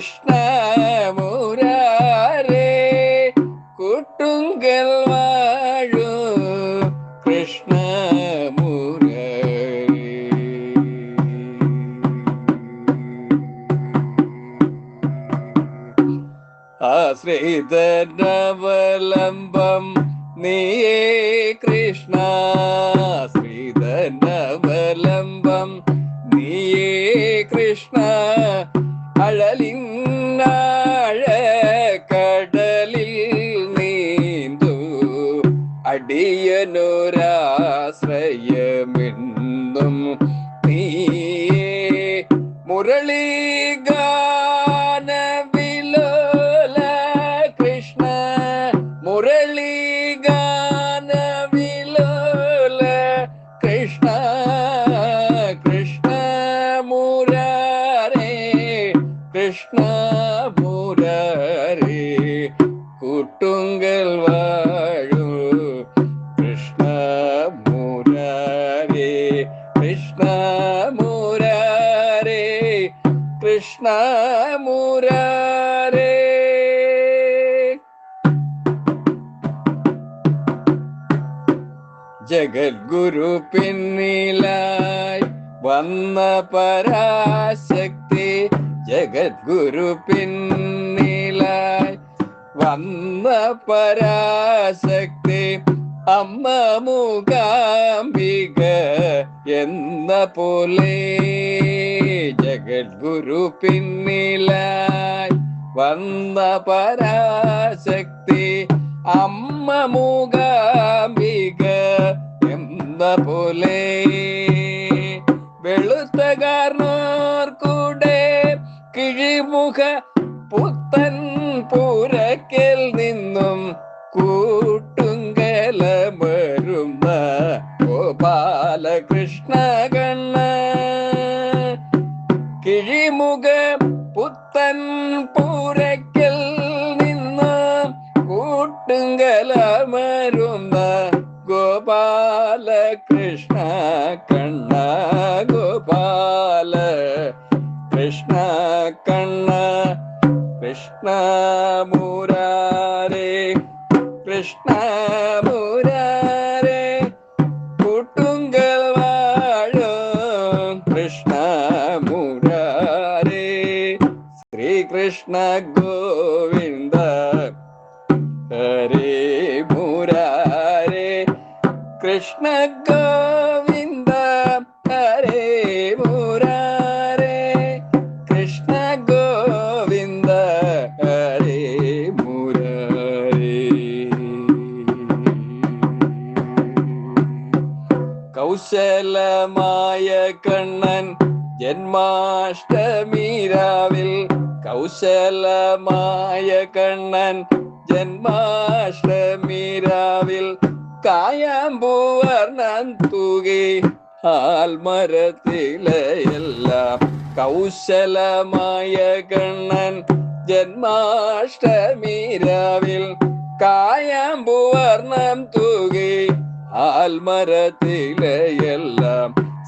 കൃഷ്ണ മുരാരേ കുട്ടുങ്കൽ വാഴൂ കൃഷ്ണ ആശ്രിതനവലംബം നീയേ കൃഷ്ണ അടിയനൊരാശ്രയമെന്നും നീയേ മുരളീഗാന വിലോല കൃഷ്ണ മുരളീഗാന ജഗദ്ഗുരു പിന്നിലായി വന്ന പരാശക്തി ജഗദ്ഗുരു പിന്നിലായി വന്ന പരാശക്തി അമ്മ മൂകാംബിക എന്ന പോലെ ജഗദ്ഗുരു പിന്നിലായി വന്ന പരാശക്തി അമ്മ മൂകാംബിക എന്ന പോലെ വെളുത്ത കൂടെ പുത്തൻ പൂരക്കൽ നിന്ന് കൂട്ടുങ്കലമരുന്ന ഗോപാലകൃഷ്ണ കണ്ണ ഗോപാല കൃഷ്ണ കണ്ണ കൃഷ്ണ മുരാരേ കൃഷ്ണ ഹരേ മുരാരേ കൃഷ്ണ ഗോവിന്ദ ഹരേ മുരാരേ കൃഷ്ണ ഗോവിന്ദ ഹരേ മുരാരേ. കൗശലമായ കണ്ണൻ ജന്മാഷ്ടമീരാവിൽ കൗശലമായ കണ്ണൻ ജന്മാഷ്ടമീരാവിൽ കായാമ്പൂവർണൻ തുകി ആൽമരത്തിലെല്ലാം കൗശലമായ കണ്ണൻ ജന്മാഷ്ടമിരാവിൽ കായാമ്പൂവർണം തുകി ആൽമരത്തിലെയെല്ലാം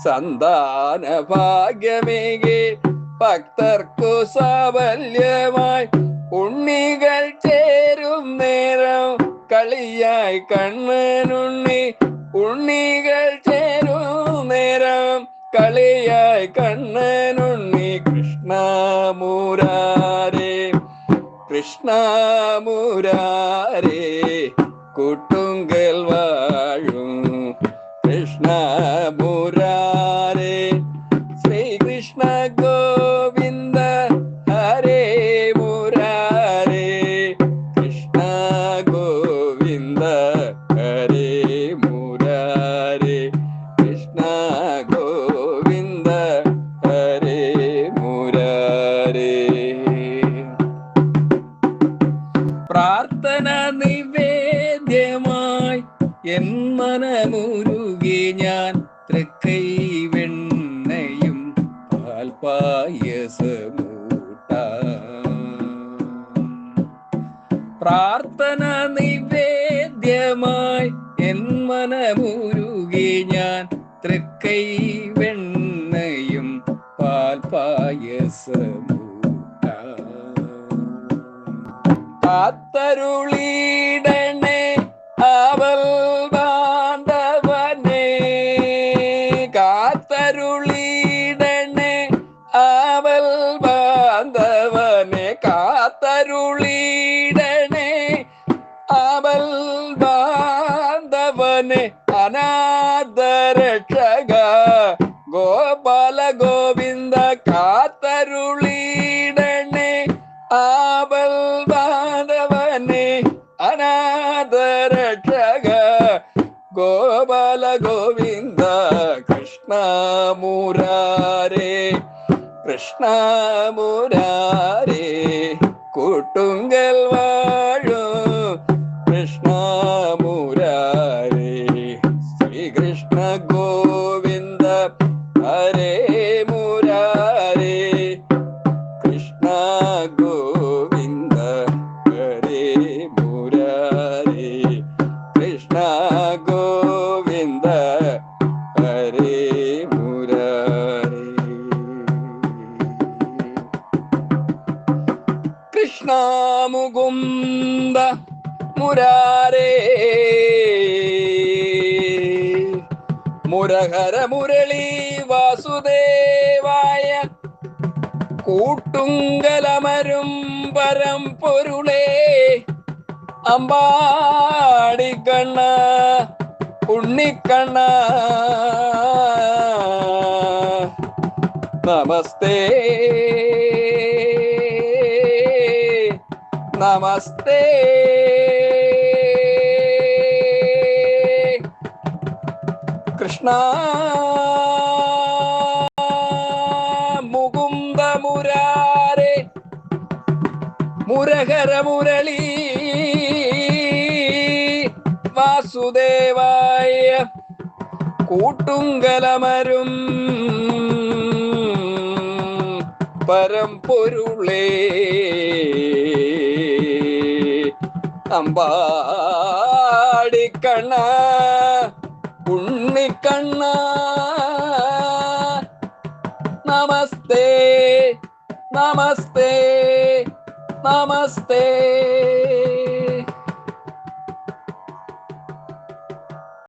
സന്താന ഭാഗ്യമേകി ഭക്തർക്കു സാബല്യമായി ഉണ്ണികൾ ചേരും നേരം കളിയായി കണ്ണനുണ്ണി. ഉണ്ണികൾ ചേരും നേരം കളിയായി കണ്ണനുണ്ണി. കൃഷ്ണ മുരാരേ കൂട്ടുങ്കൽ എൻ മനമുരുകി ഞാൻ തൃക്കൈ വെണ്ണയും പാൽപായസമൂട്ട പ്രാർത്ഥന നിവേദ്യമായി എൻ മനമുരുകി ഞാൻ തൃക്കൈ വെണ്ണയും പാൽപായസമൂട്ട കാത്തരുളിടണേ ബാന്ധവനെ അനാഥരക്ഷക ഗോപാല ഗോവിന്ദ കാത്തരുളിടണേ ആബൽ ബാന്ധവനെ അനാഥരക്ഷക ഗോപാല ഗോവിന്ദ കൃഷ്ണ മുരാരേ കൃഷ്ണ മുരാരേ കൂട്ടുങ്കൽ വാഴു ഹരേ മുരാരേ. കൃഷ്ണ ഗോവിന്ദ ഹരേ മുരാരേ. കൃഷ്ണ ഗോവിന്ദ ഹരേ മുരാരേ. കൃഷ്ണ മുകുന്ദ മുരാരേ. മുരഹര മുരളി വാസുദേവായ കൂട്ടുങ്കലമരും പരം പൊരുളേ അമ്പാടിക്കണ്ണ ഉണ്ണിക്കണ്ണ. നമസ്തേ. നമസ്തേ. കൃഷ്ണ മുകുന്ദ മുരാരേ മുരഹര മുരളി വാസുദേവായ കൂട്ടുങ്കലമരും പരമ്പൊരുളേ. അമ്പാടിക്കണ്ണ ഉണ്ണിക്കണ്ണ നമസ്തേ നമസ്തേ നമസ്തേ.